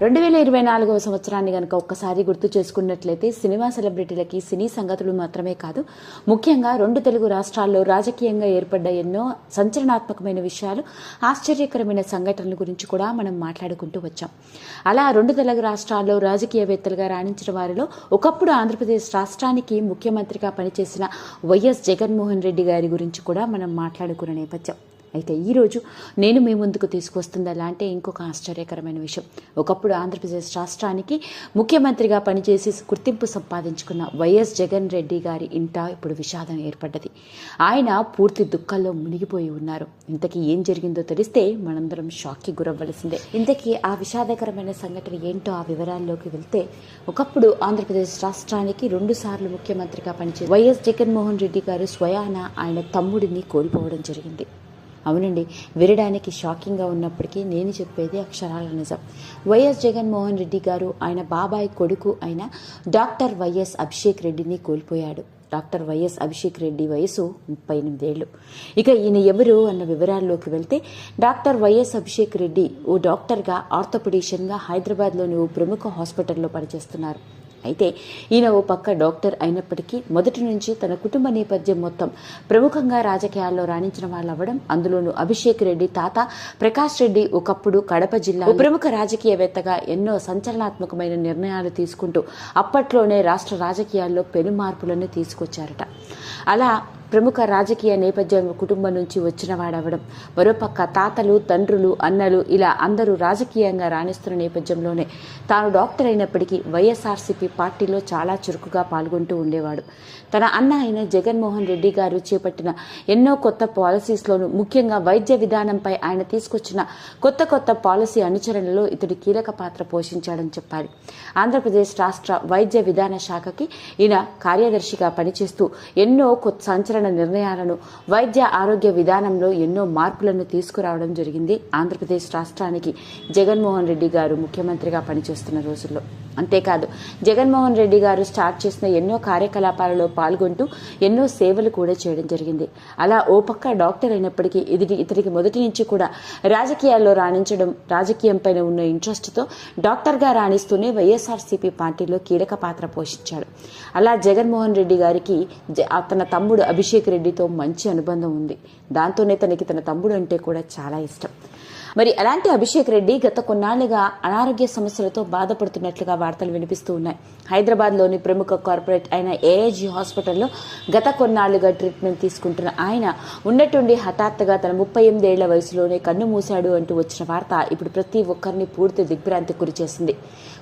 రెండు వేల ఇరవై నాలుగవ సంవత్సరాన్ని గనక ఒక్కసారి గుర్తు చేసుకున్నట్లయితే సినిమా సెలబ్రిటీలకి సినీ సంగతులు మాత్రమే కాదు ముఖ్యంగా రెండు తెలుగు రాష్ట్రాల్లో రాజకీయంగా ఏర్పడ్డ ఎన్నో సంచలనాత్మకమైన విషయాలు ఆశ్చర్యకరమైన సంఘటనల గురించి కూడా మనం మాట్లాడుకుంటూ వచ్చాం. అలా రెండు తెలుగు రాష్ట్రాల్లో రాజకీయవేత్తలుగా రాణించిన వారిలో ఒకప్పుడు ఆంధ్రప్రదేశ్ రాష్ట్రానికి ముఖ్యమంత్రిగా పనిచేసిన వైఎస్ జగన్మోహన్ రెడ్డి గారి గురించి కూడా మనం మాట్లాడుకున్న నేపథ్యం. అయితే ఈరోజు నేను మీ ముందుకు తీసుకొస్తుంది ఎలా అంటే ఇంకొక ఆశ్చర్యకరమైన విషయం. ఒకప్పుడు ఆంధ్రప్రదేశ్ రాష్ట్రానికి ముఖ్యమంత్రిగా పనిచేసి గుర్తింపు సంపాదించుకున్న వైఎస్ జగన్ రెడ్డి గారి ఇంట ఇప్పుడు విషాదం ఏర్పడ్డది. ఆయన పూర్తి దుఃఖంలో మునిగిపోయి ఉన్నారు. ఇంతకీ ఏం జరిగిందో తెలిస్తే మనందరం షాక్కి గురవ్వలసిందే. ఇంతకీ ఆ విషాదకరమైన సంఘటన ఏంటో ఆ వివరాల్లోకి వెళ్తే ఒకప్పుడు ఆంధ్రప్రదేశ్ రాష్ట్రానికి రెండు సార్లు ముఖ్యమంత్రిగా పనిచేసి వైఎస్ జగన్మోహన్ రెడ్డి గారు స్వయాన ఆయన తమ్ముడిని కోల్పోవడం జరిగింది. అవునండి. వినడానికి షాకింగ్గా ఉన్నప్పటికీ నేను చెప్పేది అక్షరాల నిజం. వైఎస్ జగన్మోహన్ రెడ్డి గారు ఆయన బాబాయ్ కొడుకు అయిన డాక్టర్ వైఎస్ అభిషేక్ రెడ్డిని కోల్పోయాడు. డాక్టర్ వైఎస్ అభిషేక్ రెడ్డి వయసు ముప్పై ఎనిమిదేళ్ళు ఇక ఈయన ఎవరు అన్న వివరాల్లోకి వెళ్తే డాక్టర్ వైఎస్ అభిషేక్ రెడ్డి ఓ డాక్టర్గా ఆర్థోపెడిషియన్గా హైదరాబాద్లోని ఓ ప్రముఖ హాస్పిటల్లో పనిచేస్తున్నారు. అయితే ఈయన ఓ పక్క డాక్టర్ అయినప్పటికీ మొదటి నుంచి తన కుటుంబ నేపథ్యం మొత్తం ప్రముఖంగా రాజకీయాల్లో రాణించిన వాళ్ళు అవ్వడం అందులోనూ అభిషేక్ రెడ్డి తాత ప్రకాష్ రెడ్డి ఒకప్పుడు కడప జిల్లా ప్రముఖ రాజకీయవేత్తగా ఎన్నో సంచలనాత్మకమైన నిర్ణయాలు తీసుకుంటూ అప్పట్లోనే రాష్ట్ర రాజకీయాల్లో పెను మార్పులను తీసుకొచ్చారట. అలా ప్రముఖ రాజకీయ నేపథ్యం కుటుంబం నుంచి వచ్చినవాడవడం మరోపక్క తాతలు తండ్రులు అన్నలు ఇలా అందరూ రాజకీయంగా రాణిస్తున్న నేపథ్యంలోనే తాను డాక్టర్ అయినప్పటికీ వైఎస్ఆర్సీపీ పార్టీలో చాలా చురుకుగా పాల్గొంటూ ఉండేవాడు. తన అన్న అయిన జగన్మోహన్ రెడ్డి గారు చేపట్టిన ఎన్నో కొత్త పాలసీస్లోనూ ముఖ్యంగా వైద్య విధానంపై ఆయన తీసుకొచ్చిన కొత్త కొత్త పాలసీ అనుచరణలో ఇతడు కీలక పాత్ర పోషించాడని చెప్పాలి ఆంధ్రప్రదేశ్ రాష్ట్ర వైద్య విధాన శాఖకి ఈయన కార్యదర్శిగా పనిచేస్తూ ఎన్నో కొత్త సంచలన నిర్ణయాలను వైద్య ఆరోగ్య విధానంలో ఎన్నో మార్పులను తీసుకురావడం జరిగింది. ఆంధ్రప్రదేశ్ రాష్ట్రానికి జగన్మోహన్ రెడ్డి గారు ముఖ్యమంత్రిగా పనిచేస్తున్న రోజుల్లో. అంతేకాదు జగన్మోహన్ రెడ్డి గారు స్టార్ట్ చేసిన ఎన్నో కార్యకలాపాలలో పాల్గొంటూ ఎన్నో సేవలు కూడా చేయడం జరిగింది. అలా ఓ పక్క డాక్టర్ అయినప్పటికీ ఇది ఇతనికి మొదటి నుంచి కూడా రాజకీయాల్లో రాణించడం రాజకీయంపైన ఉన్న ఇంట్రెస్ట్తో డాక్టర్గా రాణిస్తూనే వైఎస్ఆర్సీపీ పార్టీలో కీలక పాత్ర పోషించాడు. అలా జగన్మోహన్ రెడ్డి గారికి జ- తన తమ్ముడు అభిషేక్ రెడ్డితో మంచి అనుబంధం ఉంది. దాంతోనే తనకి తన తమ్ముడు అంటే కూడా చాలా ఇష్టం. మరి అలాంటి అభిషేక్ రెడ్డి గత కొన్నాళ్ళుగా అనారోగ్య సమస్యలతో బాధపడుతున్నట్లుగా వార్తలు వినిపిస్తూ ఉన్నాయి. హైదరాబాద్లోని ప్రముఖ కార్పొరేట్ అయిన ఏఐజీ హాస్పిటల్లో గత కొన్నాళ్ళుగా ట్రీట్మెంట్ తీసుకుంటున్న ఆయన ఉన్నట్టుండి హఠాత్తుగా తన ముప్పై ఎనిమిదేళ్ళ వయసులోనే కన్ను మూశాడు అంటూ వచ్చిన వార్త ఇప్పుడు ప్రతి ఒక్కరిని పూర్తి దిగ్భ్రాంతి గురిచేసింది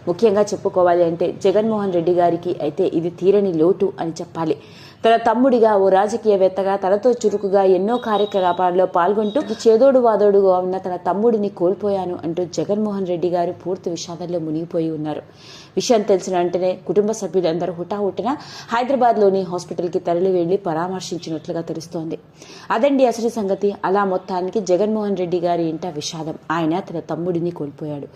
ముఖ్యంగా చెప్పుకోవాలి అంటే జగన్మోహన్ రెడ్డి గారికి అయితే ఇది తీరని లోటు అని చెప్పాలి. తన తమ్ముడిగా ఓ రాజకీయవేత్తగా తనతో చురుకుగా ఎన్నో కార్యకలాపాల్లో పాల్గొంటూ చేదోడు వాదోడుగా ఉన్న తన తమ్ముడిని కోల్పోయాను అంటూ జగన్మోహన్ రెడ్డి గారు పూర్తి విషాదంలో మునిగిపోయి ఉన్నారు. విషయం తెలిసిన వెంటనే కుటుంబ సభ్యులందరూ హుటాహుటిన హైదరాబాద్లోని హాస్పిటల్కి తరలి వెళ్ళి పరామర్శించినట్లుగా తెలుస్తోంది. అదండి అసలు సంగతి. అలా మొత్తానికి జగన్మోహన్ రెడ్డి గారి ఇంట విషాదం. ఆయన తన తమ్ముడిని కోల్పోయాడు.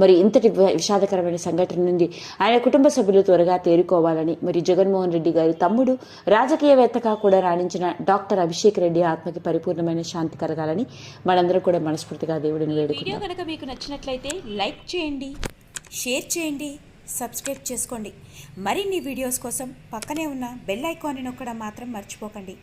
మరి ఇంతటి విషాదకరమైన సంఘటన నుండి ఆయన కుటుంబ సభ్యులు త్వరగా తేరుకోవాలని మరి జగన్మోహన్ రెడ్డి గారి తమ్ముడు రాజకీయవేత్తగా కూడా రాణించిన డాక్టర్ అభిషేక్ రెడ్డి ఆత్మకి పరిపూర్ణమైన శాంతి కలగాలని మనందరం కూడా మనస్ఫూర్తిగా దేవుడిని వీడియో కనుక మీకు నచ్చినట్లయితే లైక్ చేయండి షేర్ చేయండి సబ్స్క్రైబ్ చేసుకోండి. మరిన్ని వీడియోస్ కోసం పక్కనే ఉన్న బెల్ ఐకాన్ని నొక్కడం మాత్రం మర్చిపోకండి.